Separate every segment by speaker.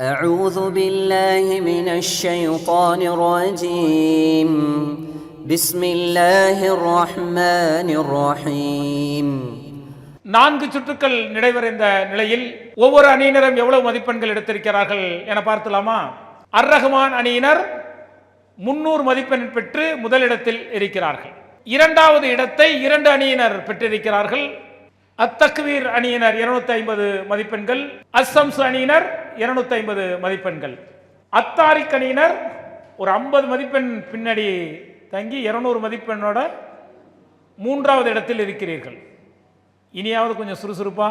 Speaker 1: أعوذ بالله من الشيطان الرجيم بسم الله الرحمن الرحيم
Speaker 2: நான்கு சுற்றுக்கள் நிறைவடைந்த நிலையில் ஒவ்வொரு அணியினரும் எவ்வளவு மதிப்பெண்கள் எடுத்திருக்கிறார்கள் என பார்த்தலாமா அர் ரஹ்மான் அணியினர் முன்னூறு மதிப்பெண் பெற்று முதலிடத்தில் இருக்கிறார்கள் இரண்டாவது இடத்தை இரண்டு அணியினர் பெற்றிருக்கிறார்கள் அத்தக்வீர் அணியினர் இருநூத்தி ஐம்பது மதிப்பெண்கள் அஸ்ஸம்ஸ் அணியினர் இருநூத்தி ஐம்பது மதிப்பெண்கள். அத்தாரிக் அணியினர் ஒரு ஐம்பது மதிப்பெண் பின்னாடி தங்கி இருநூறு மதிப்பெண்ணோட மூன்றாவது இடத்தில் இருக்கிறீர்கள். இனியாவது கொஞ்சம் சுறுசுறுப்பா.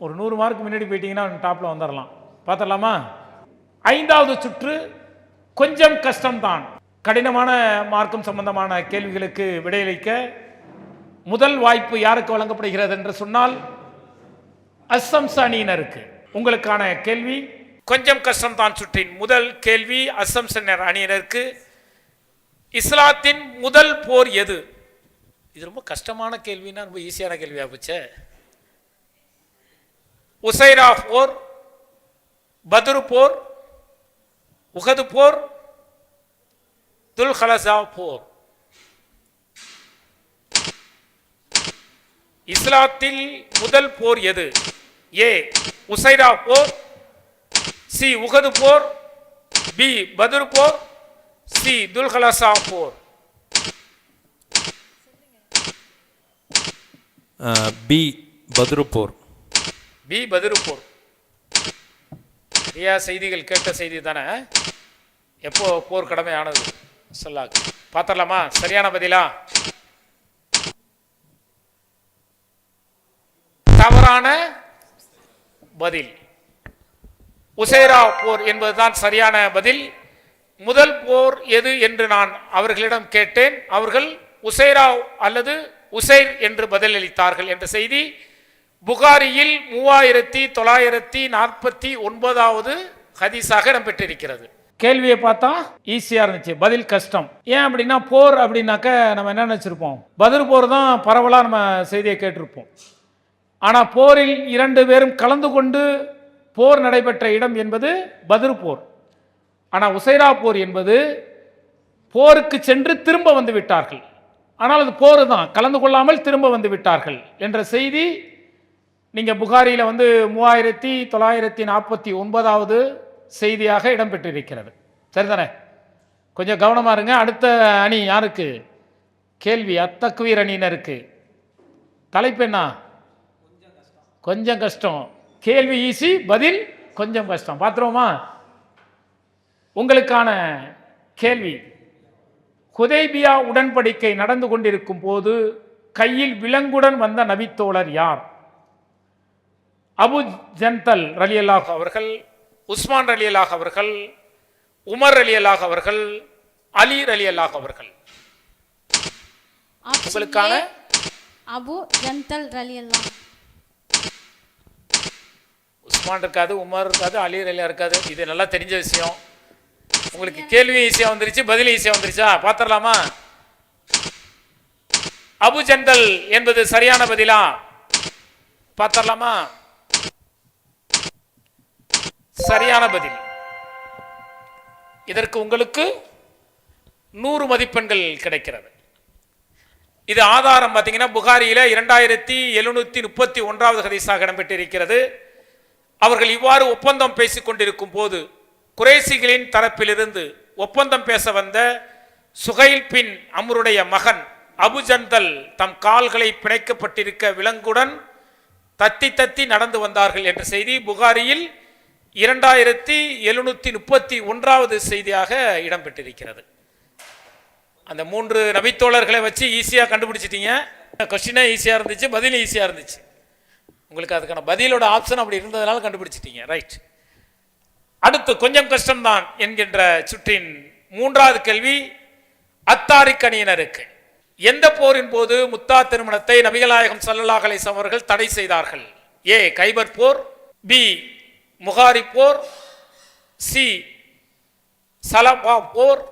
Speaker 2: ஒரு நூறு மார்க் முன்னாடி போயிட்டீங்கன்னா டாப்பில் வந்துடலாம் பார்த்துடலாமா ஐந்தாவது சுற்று கொஞ்சம் கஷ்டம்தான். கடினமான மார்க்கம் சம்பந்தமான கேள்விகளுக்கு விடையளிக்க முதல் வாய்ப்பு யாருக்கு வழங்கப்படுகிறது என்று சொன்னால் அஸ்ஸம்ஸ் அணியினருக்கு உங்களுக்கான கேள்வி? கொஞ்சம் கஷ்டம்தான் சுற்றின். முதல் கேள்வி அஸ்ஸம்சனர் அணியினருக்கு இஸ்லாத்தின் முதல் போர் எது? இது ரொம்ப கஷ்டமான கேள்வின்னா ரொம்ப ஈஸியான கேள்வியா போச்சே. உசைரா போர் பத்ரு போர் உகது போர் துல்ஹலசா போர். இஸ்லாத்தில் முதல் போர் எது? ஏ உசைரா போர் சி உகது போர் பி பத்ரு போர் சி துல்ஹலசா போர்.
Speaker 3: பி பத்ருப்போர்
Speaker 2: பி பதிரு போர். நிறையா செய்திகள் கேட்ட செய்தி தானே? எப்போ போர் கடமையானது? சொல்லாக்கு. பார்த்தரலாமா சரியான பதிலா? தவறான பதில். உசேரா போர் என்பதுதான் சரியான பதில். முதல் போர் எது என்று நான் அவர்களிடம் கேட்டேன். அவர்கள் உசைரா அல்லது உசைர் என்று பதிலளித்தார்கள் என்ற செய்தி புகாரியில் மூவாயிரத்தி தொள்ளாயிரத்தி நாற்பத்தி ஒன்பதாவது ஹதீஸாக இடம்பெற்றிருக்கிறது. கேள்வியை பார்த்தா ஈஸியாக இருந்துச்சு. பதில் கஷ்டம். ஏன் அப்படின்னா போர் அப்படின்னாக்க நம்ம என்ன நினச்சிருப்போம்? பதில் போர் தான் பரவலாக நம்ம செய்தியை கேட்டிருப்போம். ஆனால் போரில் இரண்டு பேரும் கலந்து கொண்டு போர் நடைபெற்ற இடம் என்பது பதிர் போர். ஆனால் உசைரா போர் என்பது போருக்கு சென்று திரும்ப வந்து விட்டார்கள். ஆனால் அது போர் தான். கலந்து கொள்ளாமல் திரும்ப வந்து விட்டார்கள் என்ற செய்தி நீங்கள் புகாரியில் வந்து மூவாயிரத்தி தொள்ளாயிரத்தி நாற்பத்தி ஒன்பதாவது செய்தியாக இடம்பெற்றிருக்கிறது. சரிதானே? கொஞ்சம் கவனமாக இருங்க. அடுத்த அணி யாருக்கு? கேள்வி. அத்தக்குவீர் அணியினருக்கு. தலைப்பு என்ன? கொஞ்சம் கஷ்டம். கேள்வி ஈஸி பதில் கொஞ்சம் கஷ்டம். பார்த்துருவோமா? உங்களுக்கான கேள்வி. ஹுதைபியா உடன்படிக்கை நடந்து கொண்டிருக்கும் போது கையில் விலங்குடன் வந்த நபித்தோழர் யார்? அபு ஜந்தல் ரலியல்லாஹ் அவர்கள் உஸ்மான் ரலியல்லாஹ் அவர்கள் உமர் ரலியல்லாஹ் அவர்கள் அலி ரலியல்லாஹ் அவர்கள். உங்களுக்கான
Speaker 4: அபு ஜந்தல் ரலியல்லாஹ்
Speaker 2: உஸ்மான் இருக்காது உமர் இருக்காது அலி ரலியா இருக்காது. இது நல்லா தெரிஞ்ச விஷயம். உங்களுக்கு கேள்வி ஈஸியாக வந்துருச்சு பதில் ஈஸியாக வந்துருச்சா? பார்த்துடலாமா அபு ஜந்தல் என்பது சரியான பதிலா? பார்த்துடலாமா சரியான பதில். இதற்கு உங்களுக்கு நூறு மதிப்பெண்கள் கிடைக்கிறது. இது ஆதாரம் பார்த்தீங்கன்னா புகாரியில் இரண்டாயிரத்தி எழுநூத்தி முப்பத்தி ஒன்றாவது ஹதீஸாக இடம்பெற்றிருக்கிறது. அவர்கள் இவ்வாறு ஒப்பந்தம் பேசிக் கொண்டிருக்கும் போது குறைசிகளின் தரப்பிலிருந்து ஒப்பந்தம் பேச வந்த சுகைல் பின் அமருடைய மகன் அபுஜந்தல் தம் கால்களை பிணைக்கப்பட்டிருக்க விலங்குடன் தத்தி தத்தி நடந்து வந்தார்கள் என்ற செய்தி புகாரியில் இரண்டாயிரத்தி எழுநூத்தி முப்பத்தி ஒன்றாவது செய்தியாக இடம்பெற்றிருக்கிறது. அந்த மூன்று நபித்தோழர்களை வச்சு ஈஸியாக கண்டுபிடிச்சிட்டீங்க. கொஸ்டினே ஈஸியாக இருந்துச்சு பதில் ஈஸியாக இருந்துச்சு. உங்களுக்கு அதுக்கான பதிலோட ஆப்ஷன் அப்படி இருந்ததுனால கண்டுபிடிச்சிட்டீங்க. ரைட் அடுத்து கொஞ்சம் கஷ்டம்தான் என்கின்ற சுற்றின் மூன்றாவது கேள்வி அத்தாரிக்கணியினருக்கு. எந்த போரின் போது முத்தா திருமணத்தை நபிகளாயகம் ஸல்லல்லாஹு அலைஹி அவர்கள் தடை செய்தார்கள்? ஏ கைபர் போர் பி முகாரி போர் சி சலபா போர்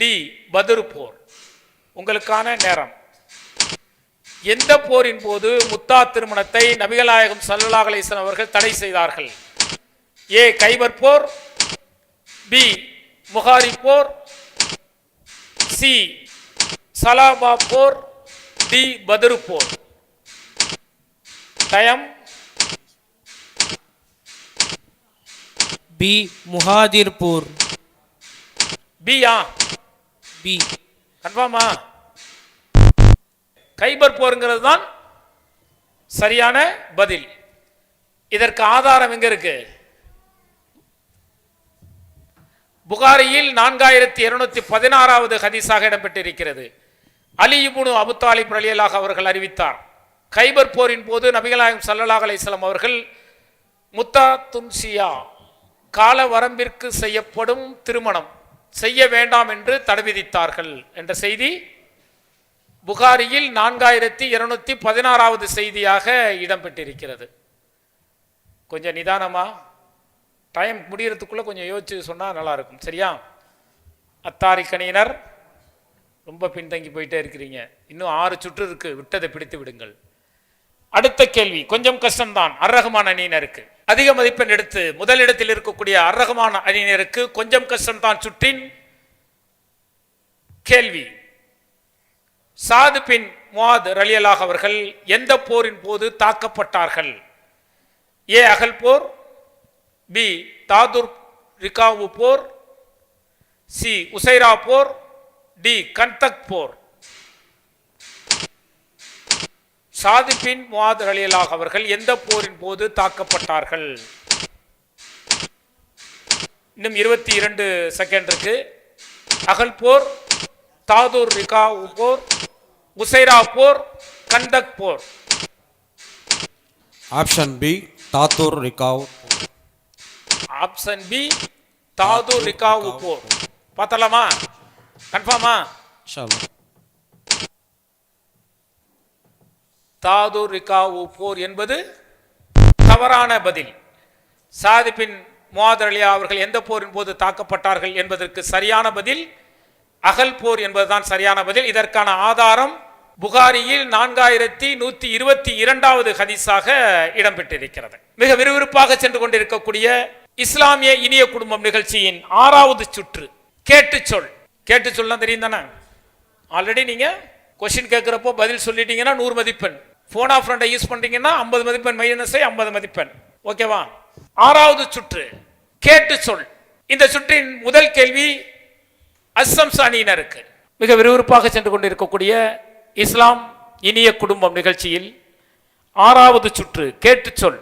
Speaker 2: டி பதுரு போர். உங்களுக்கான நேரம். எந்த போரின் போது முத்தா திருமணத்தை நபிகளாயகம் ஸல்லல்லாஹு அலைஹி வஸல்லம் அவர்கள் தடை செய்தார்கள்? ஏ. கைபர் போர் பி. முகாரி போர் சி. சலாபா போர் டி. பத்ரு போர். Time
Speaker 5: B. முஹாதிர்பூர்
Speaker 2: பியா
Speaker 5: பி.
Speaker 2: கன்ஃபார்மா? கைபர் போருங்கிறது தான் சரியான பதில். இதற்கு ஆதாரம் எங்க இருக்கு? புகாரியில் நான்காயிரத்தி இருநூத்தி பதினாறாவது ஹதீஸாக இடம்பெற்றிருக்கிறது. அலி இபுனு அபுத்தாலி பிரலியலாக அவர்கள் அறிவித்தார். கைபர் போரின் போது நபிகளாயம் ஸல்லல்லாஹு அலிஸ்லாம் அவர்கள் முத்தா துன்சியா கால வரம்பிற்கு செய்யப்படும் திருமணம் செய்ய வேண்டாம் என்று தடை விதித்தார்கள் என்ற செய்தி புகாரியில் நான்காயிரத்தி இருநூத்தி பதினாறாவது செய்தியாக இடம்பெற்றிருக்கிறது. கொஞ்சம் நிதானமா டைம் முடியறதுக்குள்ள கொஞ்சம் யோசிச்சு சொன்னா நல்லா இருக்கும் சரியா? அத்தாரிக்கணியினர் ரொம்ப பின்தங்கி போயிட்டே இருக்கிறீங்க. இன்னும் ஆறு சுற்று இருக்கு. விட்டதை பிடித்து விடுங்கள். அடுத்த கேள்வி கொஞ்சம் கஷ்டம்தான். அர்ரகமான அணியினருக்கு. அதிக மதிப்பெண் எடுத்து முதலிடத்தில் இருக்கக்கூடிய அர்ரகமான அணியினருக்கு கொஞ்சம் கஷ்டம்தான் சுற்றின் கேள்வி. சாது பின் முவாத் ரலியலாக அவர்கள் எந்த போரின் போது தாக்கப்பட்டார்கள்? ஏ அகல் போர். பி தாதுர் ரிகாவு போர். சி உசைரா போர். டி கந்தக் போர். சாது பின் முவாத் ரலியலாக அவர்கள் எந்த போரின் போது தாக்கப்பட்டார்கள்? இன்னும் இருபத்தி இரண்டு செகண்ட் இருக்கு. அகல் போர் தாதூர் ரிகா போர். உசைரா போர் கண்டக் போர்
Speaker 6: ஆப்ஷன் பி தாத்தூர் ரிகாவ்
Speaker 2: ஆப்ஷன் பி தாதூர் ரிகாவு போர் பார்த்தலாமா கன்ஃபார்மா தாதூர் ரிகாவு போர் என்பது தவறான பதில். சாதி பின் முவாத் அலியா அவர்கள் எந்த போரின் போது தாக்கப்பட்டார்கள் என்பதற்கு சரியான பதில் அகல் போர் என்பதுதான் சரியான பதில். இதற்கான ஆதாரம் புகாரியில் நான்காயிரத்தி நூத்தி இருபத்தி இரண்டாவது ஹதீஸாக இடம்பெற்றிருக்கிறது. மிக விறுவிறுப்பாக சென்று கொண்டிருக்கக்கூடிய இஸ்லாமிய இனிய குடும்பம் நிகழ்ச்சியின் ஆறாவது சுற்று. கேட்டு சொல். கேட்டு சொல்லலாம் தெரியும் தானே ஆல்ரெடி நீங்க கொஸ்டின் கேட்குறப்போ பதில் சொல்லிட்டீங்கன்னா நூறு மதிப்பெண். ஃபோன் ஆஃப் ஃப்ரெண்டை யூஸ் பண்றீங்கன்னா ஐம்பது மதிப்பெண் மைனஸை ஐம்பது மதிப்பெண். ஓகேவா ஆறாவது சுற்று. கேட்டு சொல். இந்த சுற்றின் முதல் கேள்வி அஸ்ஸம் அணியினருக்கு மிக விறுவிறுப்பாக சென்று கொண்டிருக்கக்கூடிய இஸ்லாம் இனிய குடும்பம் நிகழ்ச்சியில் ஆறாவது சுற்று கேட்டு சொல்.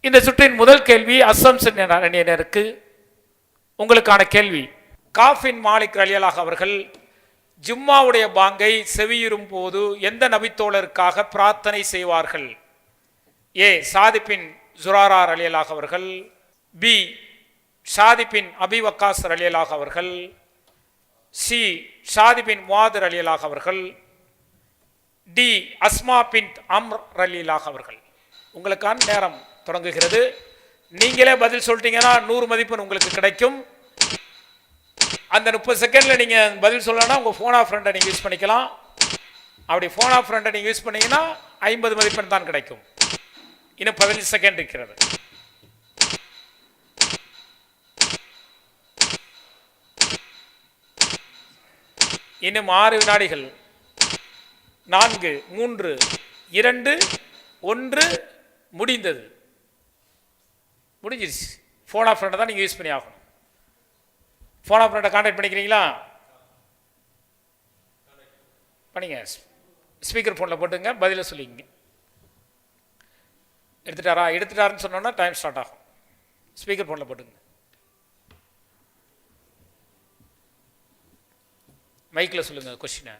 Speaker 2: இந்த சுற்றின் முதல் கேள்வி அஸ்ஸம் அணியினருக்கு உங்களுக்கான கேள்வி. காஃபின் மாலிக் ரலியலாக அவர்கள் ஜும்மாவுடைய பாங்கை செவியுறும் போது எந்த நபித்தோழருக்காக பிரார்த்தனை செய்வார்கள்? ஏ. சாதிப்பின் ஜுராரா ரலியலாக அவர்கள். பி. ஷாதிப்பின் அபிவக்காஸ் ரலியலாக அவர்கள். சி. ஷாதிபின் முவாதர் ரலியலாக அவர்கள் டி. அஸ்மா பின் அம்ர் ரலியலாக அவர்கள். உங்களுக்கான நேரம் தொடங்குகிறது. நீங்களே பதில் சொல்லிட்டீங்கன்னா நூறு மதிப்பெண் உங்களுக்கு கிடைக்கும். அந்த முப்பது செகண்டில் நீங்கள் பதில் சொல்லணும்னா உங்கள் ஃபோன் ஆஃப் ஃப்ரெண்டை நீங்கள் யூஸ் பண்ணிக்கலாம். அப்படி ஃபோன் ஆஃப் ஃப்ரெண்டை நீங்கள் யூஸ் பண்ணிங்கன்னா ஐம்பது மதிப்பெண் தான் கிடைக்கும். இன்னும் பதினஞ்சு செகண்ட் இருக்கிறது. இன்னும் ஆறு வினாடிகள். நான்கு மூன்று இரண்டு ஒன்று முடிந்தது. முடிஞ்சிருச்சு. ஃபோன் ஆஃப் ஃப்ரெண்டை தான் நீங்கள் யூஸ் பண்ணி ஆகணும். ஃபோன் ஆஃப் ஃப்ரெண்டை கான்டாக்ட் பண்ணிக்கிறீங்களா? பண்ணிங்க. ஸ்பீக்கர் ஃபோனில் போட்டுங்க. பதிலை சொல்லிங்க எடுத்துட்டாரா? எடுத்துட்டாருன்னு சொன்னோன்னா டைம் ஸ்டார்ட் ஆகும். ஸ்பீக்கர் ஃபோனில் போட்டுங்க. மைக்கில் சொல்லுங்க கொஸ்டினை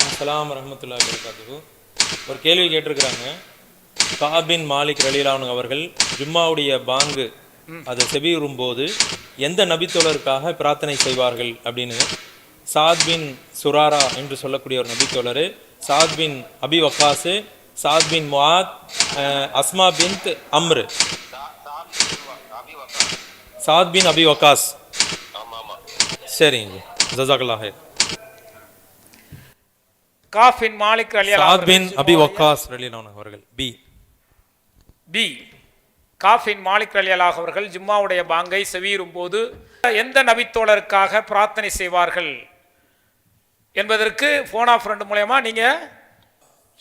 Speaker 3: அஸ்ஸலாமு ரஹ்மத்துல்லாஹி வபரகாத்துஹு ஒரு கேள்வி கேட்டிருக்கிறாங்க. காபின் மாலிக் ரலீலானு அவர்கள் ஜும்மாவுடைய பாங்கு அதை செவியுறும் போது எந்த நபித்தோழருக்காக பிரார்த்தனை செய்வார்கள் அப்படின்னு சாத் பின் சுராரா என்று சொல்லக்கூடிய ஒரு நபித்தோழர் சாத் பின் அபி வக்காசு சாத் பின் அஹ், அஸ்மா பின் அம்ரு. சாத் பின் அபி வக்காஸ். சரிங்க. ஜசாக்கல்லாஹ்
Speaker 2: caffeine Malik Ali
Speaker 3: Saad bin Abi Waqqas ரலியல்லாஹு அவர்கள். பி.
Speaker 2: பி. காஃபின் மாலிக் அலி அல்லாஹ் அவர்கள் ஜும்மாவுடைய பாங்கை செவியுறும் போது எந்த நபித்தோழருக்காக பிரார்த்தனை செய்வார்கள் என்பதற்கு ஃபோன் ஆஃப் ஃப்ரெண்ட் மூலயமா நீங்க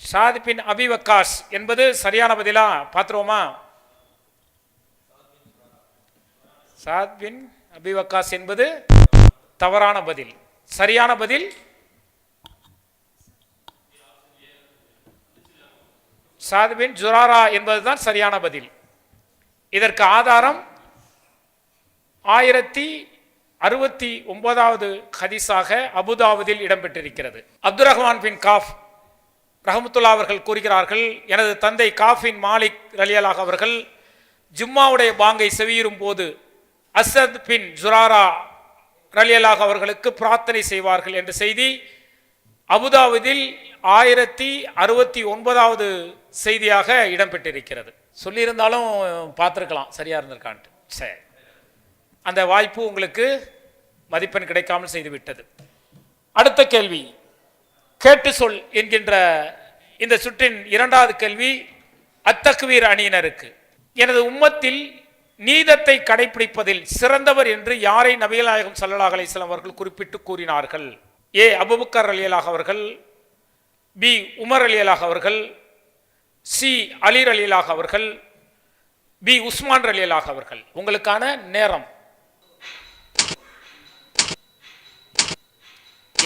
Speaker 2: ஷாத் பின் அபி வக்காஸ் என்பது சரியான பதிலா பார்த்துருவோமா? சாத் பின் அபி வக்காஸ் என்பது தவறான பதில். சரியான பதில்? சாத் பின் ஜுராரா என்பதுதான் சரியான பதில். இதற்கு ஆதாரம் ஆயிரத்தி அறுபத்தி ஒன்பதாவது ஹதீஸாக அபுதாபுதில் இடம்பெற்றிருக்கிறது. அப்துல் ரஹ்மான் பின் காஃப் ரஹமத்துல்லா அவர்கள் கூறுகிறார்கள் எனது தந்தை காஃபின் மாலிக் ரலியலாக அவர்கள் ஜும்மாவுடைய பாங்கை செவியுறும் போது அசத் பின் ஜுராரா ரலியலாக அவர்களுக்கு பிரார்த்தனை செய்வார்கள் என்ற செய்தி அபுதாபுதில் ஆயிரத்தி அறுபத்தி ஒன்பதாவது செய்தியாக இடம்பெற்றிருக்கிறது. சொல்லியிருந்தாலும் பார்த்துருக்கலாம் சரியாக இருந்திருக்கான்ட்டு. சரி அந்த வாய்ப்பு உங்களுக்கு மதிப்பெண் கிடைக்காமல் செய்துவிட்டது. அடுத்த கேள்வி. கேட்டு சொல் என்கின்ற இந்த சுற்றின் இரண்டாவது கேள்வி அத்தக்வீர் அணியினருக்கு. எனது உம்மத்தில் நீதத்தை கடைபிடிப்பதில் சிறந்தவர் என்று யாரை நபிகள் நாயகம் ஸல்லல்லாஹு அவர்கள் குறிப்பிட்டு கூறினார்கள்? ஏ அபுபக்கர் அலியலாக அவர்கள் பி உமர் அலியலாக அவர்கள் சி அலீர் அலியலாக அவர்கள் பி உஸ்மான் அலியலாக அவர்கள். உங்களுக்கான நேரம்.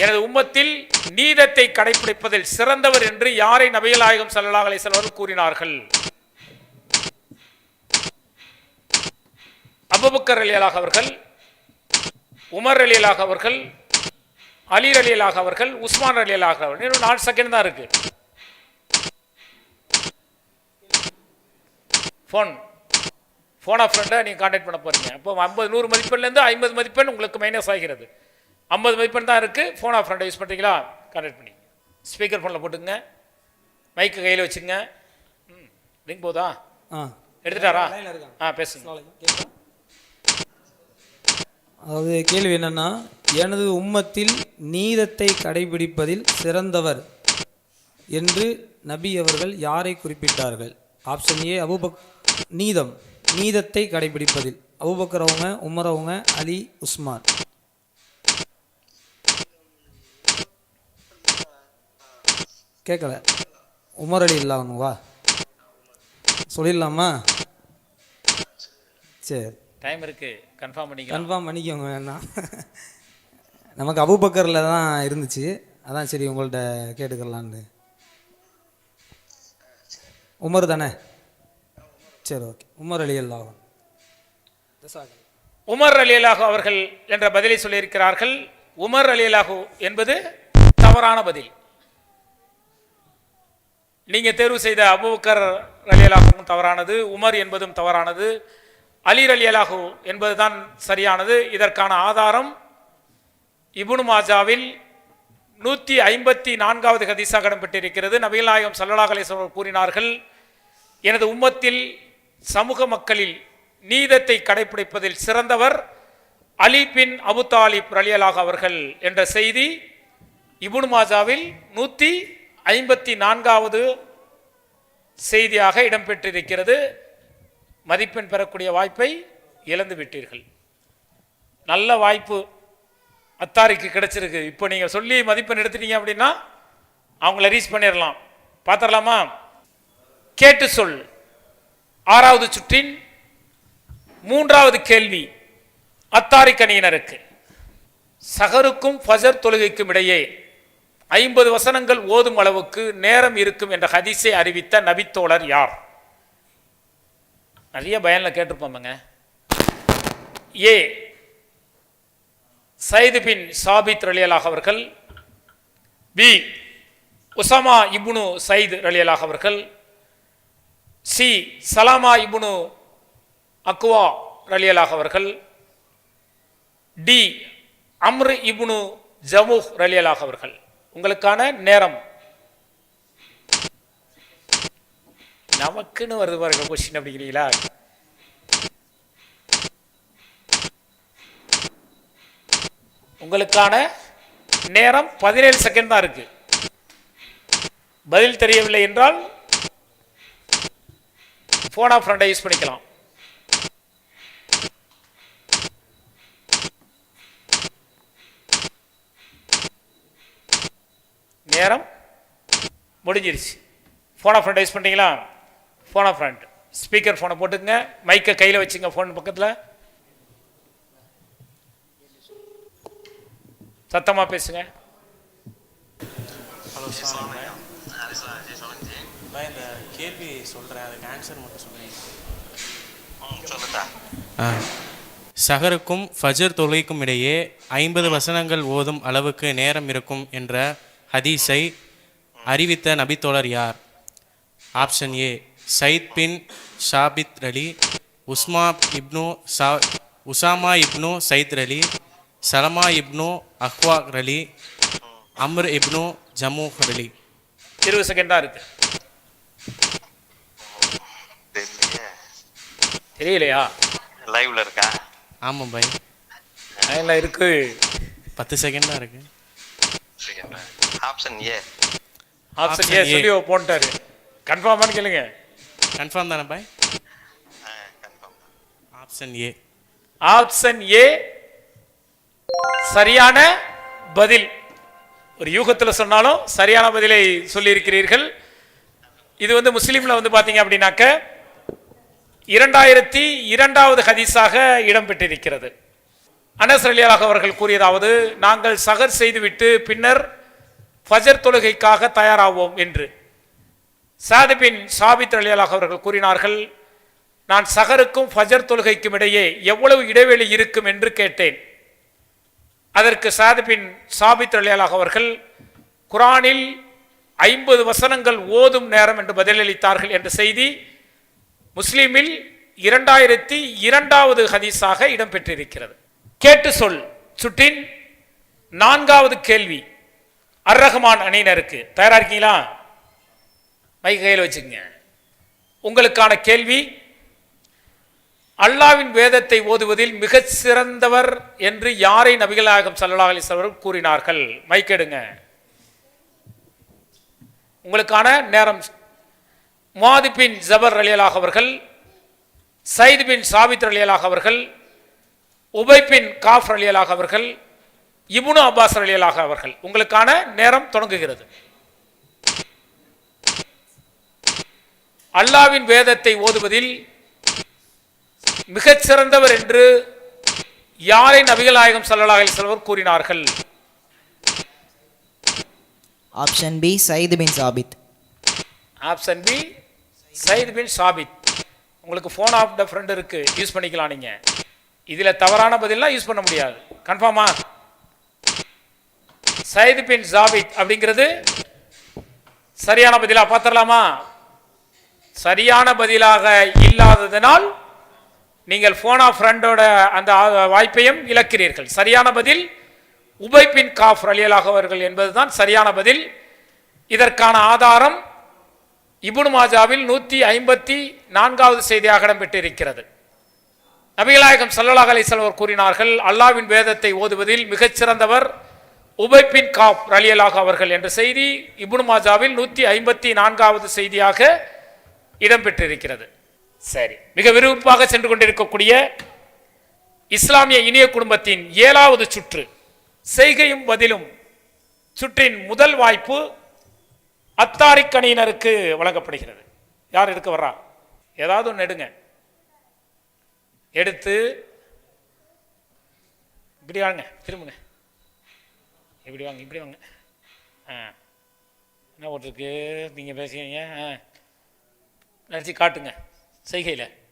Speaker 2: எனது உம்மத்தில் நீதத்தை கடைபிடிப்பதில் சிறந்தவர் என்று யாரை நபிகள் நாயகம் ஸல்லல்லாஹு அவர்கள் கூறினார்கள்? அபுபக்கர் அலியலாக அவர்கள் உமர் அலியலாக அவர்கள் அலி அலியலாக அவர்கள் உஸ்மான் அலியலாக அவர்கள். இன்னும் நாலு செகண்ட் தான் இருக்கு. ஃபோன் ஃபோன் ஆஃப் ஃப்ரெண்டை நீங்கள் காண்டாக்ட் பண்ண போறீங்க. அப்போ ஐம்பது நூறு மதிப்பெண்லேருந்து ஐம்பது மதிப்பெண் உங்களுக்கு மைனஸ் ஆகிறது. ஐம்பது மதிப்பெண் தான் இருக்குது ஃபோன் ஆஃப் ஃப்ரெண்டை யூஸ் பண்ணுறீங்களா காண்டாக்ட் பண்ணி ஸ்பீக்கர் ஃபோனில் போட்டுங்க மைக்கு கையில் வச்சுங்க ம். ரிங் போதா?
Speaker 7: ஆ.
Speaker 2: எடுத்துட்டாரா. ஆ பேசுங்க.
Speaker 7: அதாவது கேள்வி என்னன்னா எனது உம்மத்தில் நீதத்தை கடைபிடிப்பதில் சிறந்தவர் என்று நபி அவர்கள் யாரை குறிப்பிட்டார்கள்? ஆப்ஷன் ஏ அபுபக் நீதம். நீதத்தை கடைபிடிப்பதில். அபுபக்கர் அவங்க உமர் அவங்க அலி உஸ்மான். கேட்கல. உமர் அலி இல்லாமவா சொல்லிடலாமா? சரி.
Speaker 2: டைம் இருக்கு. கன்ஃபார்ம் பண்ணிக்கலாம்.
Speaker 7: கன்ஃபார்ம் பண்ணிக்கோங்க வேணா நமக்கு அபுபக்கரில் தான் இருந்துச்சு. அதான் சரி உங்கள்கிட்ட கேட்டுக்கலான்னு உமர் தானே? சரி ஓகே. உமர் அலி அல்லாஹ்.
Speaker 2: உமர் அலியலாகு அவர்கள் என்ற பதிலை சொல்லியிருக்கிறார்கள். உமர் அலியலாகு என்பது தவறான பதில். நீங்க தேர்வு செய்த அபூபக்கர் அலியலாகவும் தவறானது உமர் என்பதும் தவறானது. அலி அலியலாகு என்பதுதான் சரியானது. இதற்கான ஆதாரம் இபுனு மாஜாவில் நூற்றி ஐம்பத்தி நான்காவது ஹதீஸாக இடம்பெற்றிருக்கிறது. நபிகள் நாயகம் ஸல்லல்லாஹு கூறினார்கள் எனது உம்மத்தில் சமூக மக்களில் நீதத்தை கடைபிடிப்பதில் சிறந்தவர் அலி பின் அபு தாலிப் ரலியலாக அவர்கள் என்ற செய்தி இபுனு மாஜாவில் நூற்றி ஐம்பத்தி நான்காவது செய்தியாக இடம்பெற்றிருக்கிறது. மதிப்பெண் பெறக்கூடிய வாய்ப்பை இழந்து விட்டீர்கள். நல்ல வாய்ப்பு அத்தாரிக்கு கிடைச்சிருக்கு. இப்போ நீங்கள் சொல்லி மதிப்பெண் எடுத்துட்டீங்க அப்படின்னா அவங்கள ரீச் பண்ணிடலாம் பார்த்துடலாமா கேட்டு சொல். ஆறாவது சுற்றின் மூன்றாவது கேள்வி அத்தாரி கணியினருக்கு சகருக்கும் ஃபஜர் தொழுகைக்கும் இடையே ஐம்பது வசனங்கள் ஓதும் அளவுக்கு நேரம் இருக்கும் என்ற ஹதிசை அறிவித்த நபித்தோழர் யார்? நிறைய பயனில் கேட்டிருப்போமுங்க. ஏ சைது பின் சாபித் ரலியலாக அவர்கள். பி உசமா இப்னு சயித் ரலியலாக அவர்கள். சி சலாமா இப்னு அக்வா ரலியலாக அவர்கள். டி அம்ரு இப்னு ஜமுஹ் ரலியலாக அவர்கள். உங்களுக்கான நேரம். நமக்குன்னு வருது பாருங்க கொஸ்டின் அப்படிங்கிறீங்களா? உங்களுக்கான நேரம் பதினேழு செகண்ட் தான் இருக்கு. பதில் தெரியவில்லை என்றால் போன் ஆஃப் ஃப்ரெண்டை யூஸ் பண்ணிக்கலாம். நேரம் முடிஞ்சிருச்சு. ஃபோன் ஆஃப் ஃப்ரெண்டை யூஸ் பண்ணிட்டீங்களா? ஃபோன் ஆஃப் ஃப்ரெண்ட் ஸ்பீக்கர் ஃபோனை போட்டுக்கங்க. மைக்கை கையில் வச்சுங்க ஃபோன் பக்கத்தில். சத்தமாக பேசுங்க.
Speaker 8: ஹலோ சார் இந்த கேள்வி சொல்கிறேன் அதுக்கு ஆன்சர் மட்டும் சொல்லுங்கள் ஆ. சஹருக்கும் ஃபஜர் தொழுகைக்கும் இடையே ஐம்பது வசனங்கள் ஓதும் அளவுக்கு நேரம் இருக்கும் என்ற ஹதீஸை அறிவித்த நபித்தோழர் யார்? ஆப்ஷன் ஏ சயித் பின் ஷாபித் அலி உஸ்மா இப்னு சா Usama ibn Sayid Ali Salama ibn அஹ்வா Ali Amr ibn ஜமு அலி.
Speaker 2: இருபது செகண்ட் தான் இருக்கு. தெரியலையா?
Speaker 9: லைவ்ல இருக்கா?
Speaker 8: ஆமாம் பாய்.
Speaker 2: லைனில் இருக்கு.
Speaker 8: பத்து செகண்ட் தான் இருக்கு.
Speaker 9: Option
Speaker 2: A
Speaker 8: option A.
Speaker 2: சொல்லி போன்ட்டாரு கன்ஃபார்மானு கேளுங்க.
Speaker 8: கன்ஃபார்ம் தானே பாய்? ஆப்ஷன் ஏ
Speaker 2: ஆப்ஷன் ஏ சரியான பதில். ஒரு யூகத்தில் சொன்னாலும் சரியான பதிலை சொல்லியிருக்கிறீர்கள். இது வந்து முஸ்லீமில் வந்து பார்த்தீங்க அப்படின்னாக்க இரண்டாயிரத்தி இரண்டாவது ஹதீஸாக இடம்பெற்றிருக்கிறது. அனஸ் அவர்கள் கூறியதாவது நாங்கள் சகர் செய்துவிட்டு பின்னர் ஃபஜர் தொழுகைக்காக தயாராவோம் என்று. சாதிபின் சாபித் அலியலாக அவர்கள் கூறினார்கள் நான் சகருக்கும் ஃபஜர் தொழுகைக்கும் இடையே எவ்வளவு இடைவெளி இருக்கும் என்று கேட்டேன். அதற்கு சாதிபின் சாபித் அலியலாக அவர்கள் குரானில் ஐம்பது வசனங்கள் ஓதும் நேரம் என்று பதிலளித்தார்கள் என்ற செய்தி முஸ்லீமில் இரண்டாயிரத்தி இரண்டாவது ஹதீஸாக இடம்பெற்றிருக்கிறது. கேட்டு சொல் சுட்டின் நான்காவது கேள்வி. அர் ரஹ்மான் அணியினருக்கு தயாரா இருக்கீங்களா? மைக் கையில் வச்சுக்கங்க. உங்களுக்கான கேள்வி அல்லாவின் வேதத்தை ஓதுவதில் மிகச் சிறந்தவர் என்று யாரை நபிகள் சல்லா ஸல்லல்லாஹு கூறினார்கள்? மைக்கெடுங்க உங்களுக்கான நேரம். முவாது பின் ஜபர் அலியலாக அவர்கள் சயித் பின் சாபித் அலியலாக அவர்கள் உபை பின் காஃப் அலியலாக அவர்கள் இபுனு அப்பாஸ் அலியலாக அவர்கள். உங்களுக்கான நேரம் தொடங்குகிறது. அல்லாவின் வேதத்தை ஓதுவதில் மிகச் சிறந்தவர் என்று யாரை நபிகள் நாயகம் வஸல்லம் கூறினார்கள்?
Speaker 10: ஆப்ஷன் பி சயித் பின் சாபித்
Speaker 2: option B Sajith bin Thabit உங்களுக்கு ஃபோன் ஆஃப் த ஃப்ரெண்ட் இருக்கு யூஸ் பண்ணிக்கலாம் நீங்க. இதுல தவறான பதிலாம் யூஸ் பண்ண முடியாது. கன்ஃபார்மா சயித் பின் சாபித் அப்படிங்கிறது சரியான பதிலா பார்த்துடலாமா? சரியான பதிலாக இல்லாததனால் நீங்கள் ஃபோன் ஆஃப் ஃப்ரெண்டோட அந்த வாய்ப்பையும் இழக்கிறீர்கள். சரியான பதில் உபை பின் காஃப் ரலியலாக அவர்கள் என்பதுதான் சரியான பதில். இதற்கான ஆதாரம் இபுன் மாஜாவில் நூற்றி ஐம்பத்தி நான்காவது செய்தியாக இடம்பெற்றிருக்கிறது நபிகளாயகம் ஸல்லல்லாஹு அலிசல்வர் கூறினார்கள் அல்லாவின் வேதத்தை ஓதுவதில் மிகச்சிறந்தவர் சிறந்தவர் உபை பின் காப் ரலியலாக அவர்கள் என்ற செய்தி இபுன் மாஜாவில் நூற்றி ஐம்பத்தி நான்காவது செய்தியாக இடம்பெற்றிருக்கிறது. சரி. மிக விருப்பாக சென்று கொண்டிருக்கக்கூடிய இஸ்லாமிய இனிய குடும்பத்தின் ஏழாவது சுற்று செய்கையும் பதிலும் சுற்றின் முதல் வாய்ப்பு அத்தாரிக் அணியினருக்கு வழங்கப்படுகிறது. யார் எடுக்க வர்றா? ஏதாவது ஒன்று எடுங்க. எடுத்து இப்படி வாங்க திரும்புங்க. இப்படி வாங்க இப்படி வாங்க. ஆ. என்ன போட்டிருக்கு? நீங்கள் பேசுகிறீங்க? ஆ. நினச்சி காட்டுங்க செய்கையில்.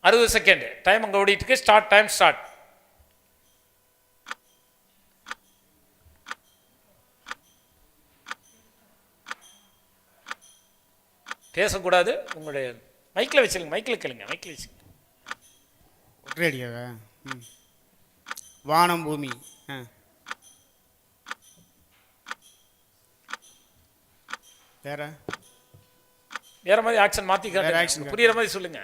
Speaker 2: அறுபது செகண்ட் டைம் அங்கே ஓடிட்டுருக்கு. ஸ்டார்ட் டைம் ஸ்டார்ட் பேசக்கூடாது. உங்களுடைய மைக்கில் வச்சிருங்க. மைக்கில் கேளுங்க. மைக்கில் வச்சுங்க
Speaker 11: ஒற்றையடியாக. ம். வானம் பூமி. ஆ. வேற?
Speaker 2: வேற மாதிரி ஆக்ஷன் மாற்றி
Speaker 11: action
Speaker 2: காட்டுங்க புரியுற மாதிரி சொல்லுங்க.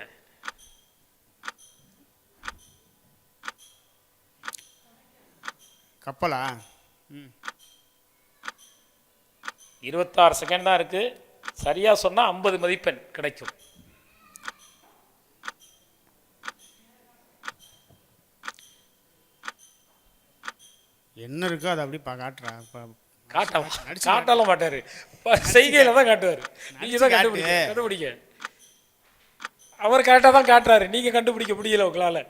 Speaker 11: கப்பலா?
Speaker 2: இருபத்தாறு செகண்ட் தான் இருக்கு. சரியா சொன்னா ஐம்பது மதிப்பெண் கிடைக்கும்.
Speaker 11: என்ன இருக்கோ அதை அப்படி காட்டுறா.
Speaker 2: காட்ட. காட்டலாம் மாட்டாரு. செய்கையில தான் காட்டுவார். நீங்க தான் கண்டுபிடிக்க. கண்டுபிடிக்க. அவர் கரெக்டாக தான் காட்டுறாரு. நீங்க கண்டுபிடிக்க முடியல உங்களால.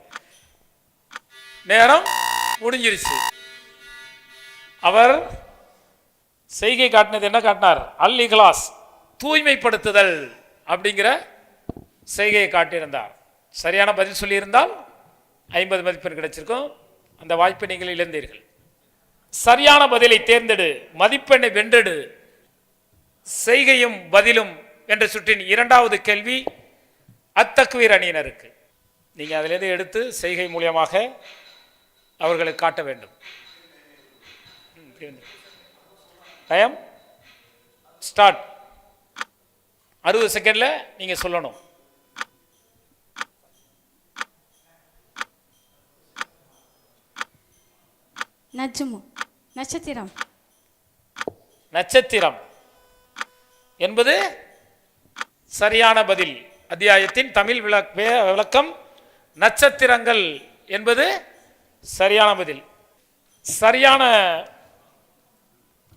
Speaker 2: நேரம் முடிஞ்சிருச்சு. அவர் செய்கை காட்டினது என்ன காட்டினார்? அல் இக்லாஸ் தூய்மைப்படுத்துதல் அப்படிங்கிற செய்கையை காட்டியிருந்தார். சரியான பதில் சொல்லியிருந்தால் ஐம்பது மதிப்பெண் கிடைச்சிருக்கும். அந்த வாய்ப்பை நீங்கள் இழந்தீர்கள். சரியான பதிலை தேர்ந்தெடு மதிப்பெண்ணை வென்றெடு செய்கையும் பதிலும் என்ற சுற்றின் இரண்டாவது கேள்வி அத்தக்குவீர் அணியினருக்கு. நீங்கள் அதிலிருந்து எடுத்து செய்கை மூலியமாக அவர்களுக்கு காட்ட வேண்டும். Time start. அறுபது செகண்டில் நீங்கள் சொல்லணும்.
Speaker 4: நஜ்மு நட்சத்திரம்.
Speaker 2: நட்சத்திரம் என்பது சரியான பதில். அத்தியாயத்தின் தமிழ் விளக் விளக்கம் நட்சத்திரங்கள் என்பது சரியான பதில். சரியான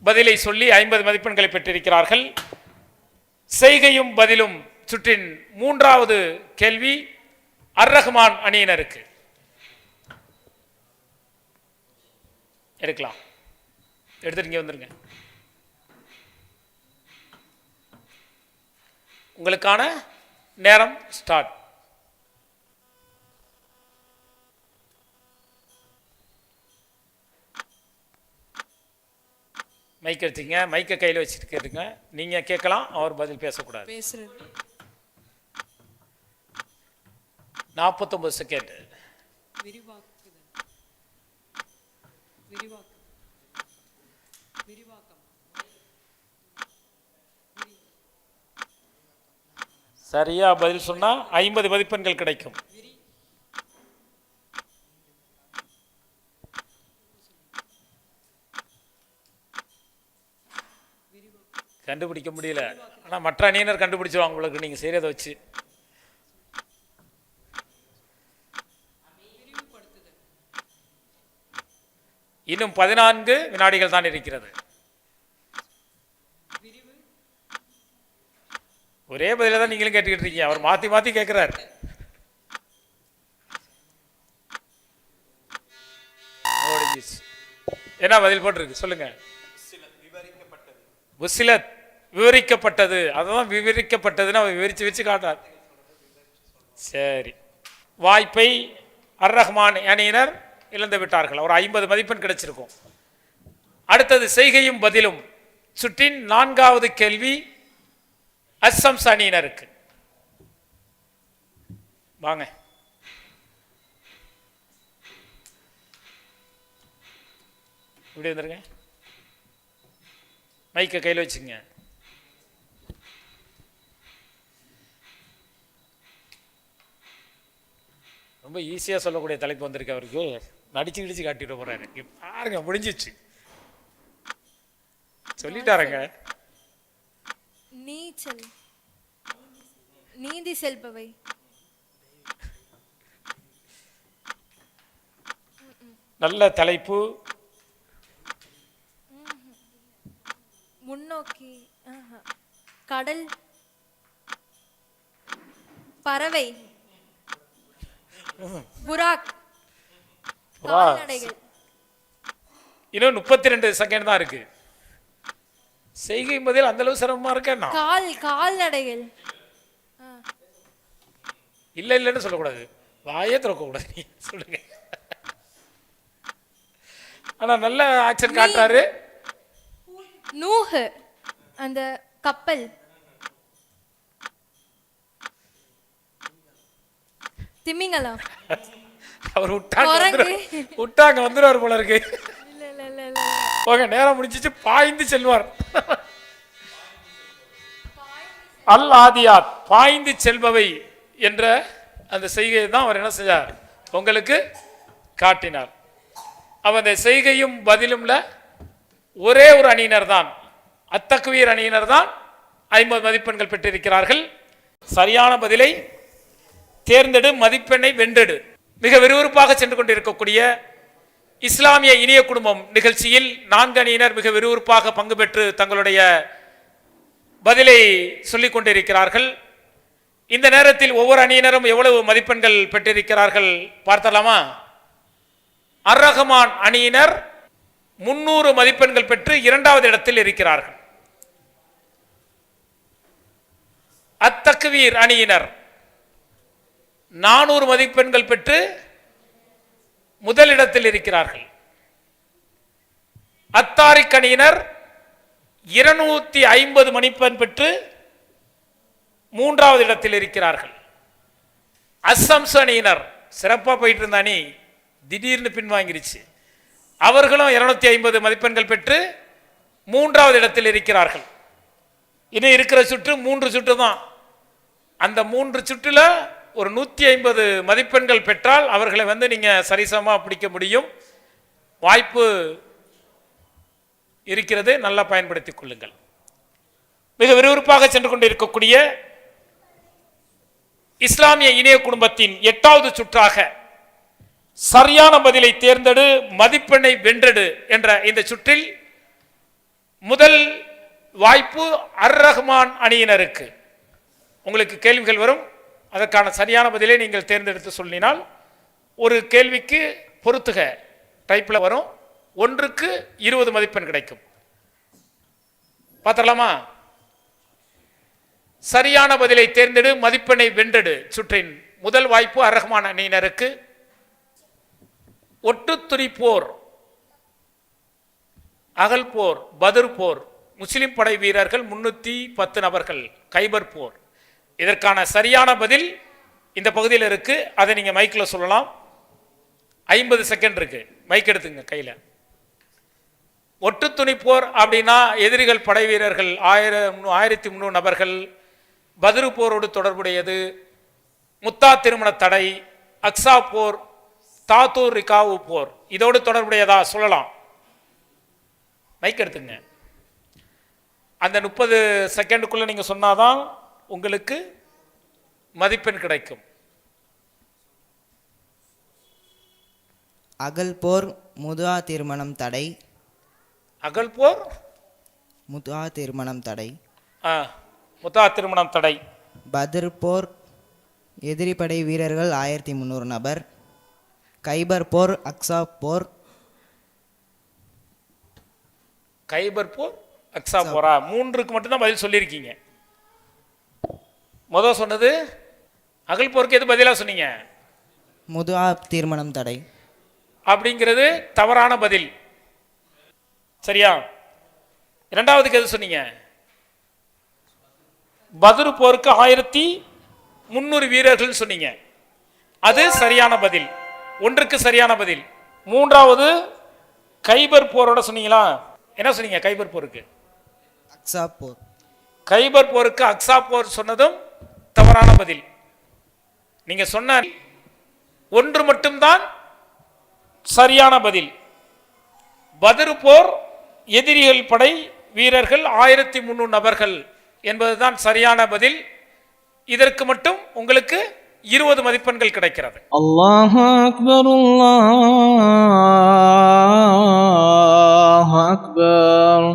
Speaker 2: பதிலை சொல்லி ஐம்பது மதிப்பெண்களை பெற்றிருக்கிறார்கள். செய்கையும் பதிலும் சுற்றின் மூன்றாவது கேள்வி அர் ரஹ்மான் அணியினருக்கு. எடுக்கலாம். எடுத்துட்டு இங்க வந்துருங்க. உங்களுக்கான நேரம் ஸ்டார்ட் மைக் எடுத்தீங்க. மைக்கை கையில் வச்சுட்டு கேட்டுங்க. நீங்க கேட்கலாம் அவர் பதில் பேசக்கூடாது.
Speaker 9: பேசுறது.
Speaker 2: நாற்பத்தொன்பது செகண்ட்
Speaker 9: விரிவாக்குதல். விரிவாக்கம்
Speaker 2: சரியாக பதில் சொன்னால் ஐம்பது மதிப்பெண்கள் கிடைக்கும். கண்டுபிடிக்க முடியல. ஆனால் மற்ற அணியினர் கண்டுபிடிச்சிருவாங்க உங்களுக்கு நீங்கள் செய்கிறத வச்சு. இன்னும் பதினான்கு வினாடிகள் தான் இருக்கிறது. ஒரே பதில தான் நீங்களும் கேட்டுக்கிட்டு இருக்கீங்க. அவர் மாத்தி மாத்தி கேட்கிறார் என்ன பதில் போட்டிருக்கு? சொல்லுங்க. உசிலத் விவரிக்கப்பட்டது. அதான் விவரிக்கப்பட்டதுன்னு அவர் விவரிச்சு வச்சு காட்டார் சரி. வாய்ப்பை அர் ரஹ்மான் அணியினர் இழந்து விட்டார்கள். ஒரு ஐம்பது மதிப்பெண் கிடைச்சிருக்கும். அடுத்தது செய்கையும் பதிலும். சுற்றின் நான்காவது கேள்வி அஸ்ஸம்ஸ் இருக்கு வாங்க. இப்படி வந்துருங்க. மைக்கை கையில் வச்சுங்க ரொம்ப ஈஸியாக சொல்லக்கூடிய தலைப்பு வந்திருக்கு அவருக்கு. நடிச்சு கிடிச்சு காட்டிட்டு போறாரு. பாருங்க முடிஞ்சிச்சு. சொல்லிட்டாருங்க.
Speaker 9: நீச்சல். நீந்தி செல்பவை.
Speaker 2: நல்ல தலைப்பு.
Speaker 9: முன்னோக்கி. கடல். பறவை. கால்நடைகள்.
Speaker 2: இன்னும் முப்பத்தி ரெண்டு செகண்ட் தான் இருக்கு. செய்கை பதில் அந்த அளவு சிரமமா இருக்கேன்னா
Speaker 9: கால் கால்நடைகள்.
Speaker 2: இல்ல இல்லைன்னு சொல்லக்கூடாது. வாயே திறக்கக்கூடாது. நீ சொல்லுங்க. ஆனா நல்ல ஆக்சன் காட்டுறாரு.
Speaker 9: நூஹு அந்த கப்பல். திமிங்கலம்.
Speaker 2: அவர் விட்டாங்க விட்டாங்க வந்துருவார் போல இருக்கு.
Speaker 9: இல்ல இல்ல இல்ல.
Speaker 2: ஓகே நேரம் முடிஞ்சிச்சு பாய்ந்து செல்வார். அல் ஆதியாத் பாய்ந்து செல்பவை என்ற அந்த செய்கையை தான் அவர் என்ன செஞ்சார்? உங்களுக்கு காட்டினார். அவ அந்த செய்கையும் பதிலும்ல ஒரே ஒரு அணியினர் தான். அத்தக்குவீர் அணியினர் தான் ஐம்பது மதிப்பெண்கள் பெற்றிருக்கிறார்கள். சரியான பதிலை தேர்ந்தெடு மதிப்பெண்ணை வென்றெடு. மிக விறுவிறுப்பாக சென்று கொண்டிருக்கக்கூடிய இஸ்லாமிய இனிய குடும்பம் நிகழ்ச்சியில் நான்கு அணியினர் மிக விறுவிறுப்பாக பங்கு பெற்று தங்களுடைய பதிலை சொல்லிக் கொண்டிருக்கிறார்கள் இந்த நேரத்தில் ஒவ்வொரு அணியினரும் எவ்வளவு மதிப்பெண்கள் பெற்றிருக்கிறார்கள் பார்த்தலாமா அர் ரஹ்மான் அணியினர் முன்னூறு மதிப்பெண்கள் பெற்று இரண்டாவது இடத்தில் இருக்கிறார்கள். அத்தக்குவீர் அணியினர் நானூறு மதிப்பெண்கள் பெற்று முதலிடத்தில் இருக்கிறார்கள். அத்தாரிக் அணியினர் இருநூத்தி ஐம்பது மணிப்பெண் பெற்று மூன்றாவது இடத்தில் இருக்கிறார்கள். அஸ்ஸம்ஸ் அணியினர் சிறப்பாக போயிட்டு இருந்த அணி திடீர்னு பின்வாங்கிருச்சு. அவர்களும் இருநூத்தி ஐம்பது மதிப்பெண்கள் பெற்று மூன்றாவது இடத்தில் இருக்கிறார்கள். இன்னும் இருக்கிற சுற்று மூன்று சுற்று தான் அந்த மூன்று சுற்றுல ஒரு நூற்றி ஐம்பது மதிப்பெண்கள் பெற்றால் அவர்களை வந்து நீங்கள் சரிசமமாக பிடிக்க முடியும். வாய்ப்பு இருக்கிறது நல்லா பயன்படுத்திக் கொள்ளுங்கள். மிக விறுவிறுப்பாக சென்று கொண்டிருக்கக்கூடிய இஸ்லாமிய இணைய குடும்பத்தின் எட்டாவது சுற்றாக சரியான பதிலை தேர்ந்தெடு மதிப்பெண்ணை வென்றெடு என்ற இந்த சுற்றில் முதல் வாய்ப்பு அர் ரஹ்மான் அணியினருக்கு. உங்களுக்கு கேள்விகள் வரும்? அதற்கான சரியான பதிலை நீங்கள் தேர்ந்தெடுத்து சொல்லினால் ஒரு கேள்விக்கு பொறுத்துக டைப்பில் வரும் ஒன்றுக்கு இருபது மதிப்பெண் கிடைக்கும். பார்த்தரலாமா சரியான பதிலை தேர்ந்தெடு மதிப்பெண்ணை வென்றெடு. சுற்றின் முதல் வாய்ப்பு அர் அணியினருக்கு. ஒட்டுத்துறி போர் அகல் போர் பத்ர் போர் முஸ்லிம் படை வீரர்கள் முன்னூற்றி பத்து நபர்கள் கைபர் போர். இதற்கான சரியான பதில் இந்த பகுதியில் இருக்கு. அதை நீங்க மைக்கில் சொல்லலாம். ஐம்பது செகண்ட் இருக்கு. மைக் எடுத்துங்க கையில். ஒட்டுத்துணி போர் அப்படின்னா எதிரிகள் படை வீரர்கள் ஆயிரம் ஆயிரத்தி முந்நூறு நபர்கள் பதிரு போரோடு தொடர்புடையது முத்தா திருமண தடை அக்ஸா போர் தாத்தூர் ரிகாவு போர் இதோடு தொடர்புடையதா சொல்லலாம். மைக் எடுத்துங்க. அந்த முப்பது செகண்டுக்குள்ள நீங்க சொன்னாதான் உங்களுக்கு மதிப்பெண் கிடைக்கும்.
Speaker 10: அகல் போர் முதுஆ திருமணம் தடை.
Speaker 2: அகல் போர்
Speaker 10: முதுஆ திருமணம் தடை.
Speaker 2: ஆ, முத்தா திருமணம் தடை.
Speaker 10: பத்ர் போர் எதிரி படை வீரர்கள் ஆயிரத்தி முந்நூறு நபர். கைபர் போர் அக்ஸா போர்.
Speaker 2: கைபர் போர் அக்ஸா போரா? மூன்றுக்கு மட்டும்தான் பதில் சொல்லியிருக்கீங்க. முதல் சொன்னது அகல் போருக்கு எது பதிலாக சொன்னீங்க?
Speaker 10: முதுஆ திருமணம் தடை.
Speaker 2: அப்படிங்கிறது தவறான பதில். சரியா? இரண்டாவதுக்கு எது சொன்னீங்க? பத்ரு போருக்கு ஆயிரத்தி முந்நூறு வீரர்கள் சொன்னீங்க. அது சரியான பதில். ஒன்றுக்கு சரியான பதில். மூன்றாவது கைபர் போரோட சொன்னீங்களா? என்ன சொன்னீங்க கைபர் போருக்கு?
Speaker 10: அக்ஸா போர்
Speaker 2: கைபர் போருக்கு அக்ஸா போர் சொன்னதும் தவறான பதில். நீங்க சொன்ன ஒன்று மட்டும்தான் சரியான பதில். பதிரு போர் எதிரிகள் படை வீரர்கள் ஆயிரத்தி முந்நூறு நபர்கள் என்பதுதான் சரியான பதில். இதற்கு மட்டும் உங்களுக்கு இருபது மதிப்பெண்கள் கிடைக்கிறது.
Speaker 5: அல்லாஹ் அக்பர் அக்பர்.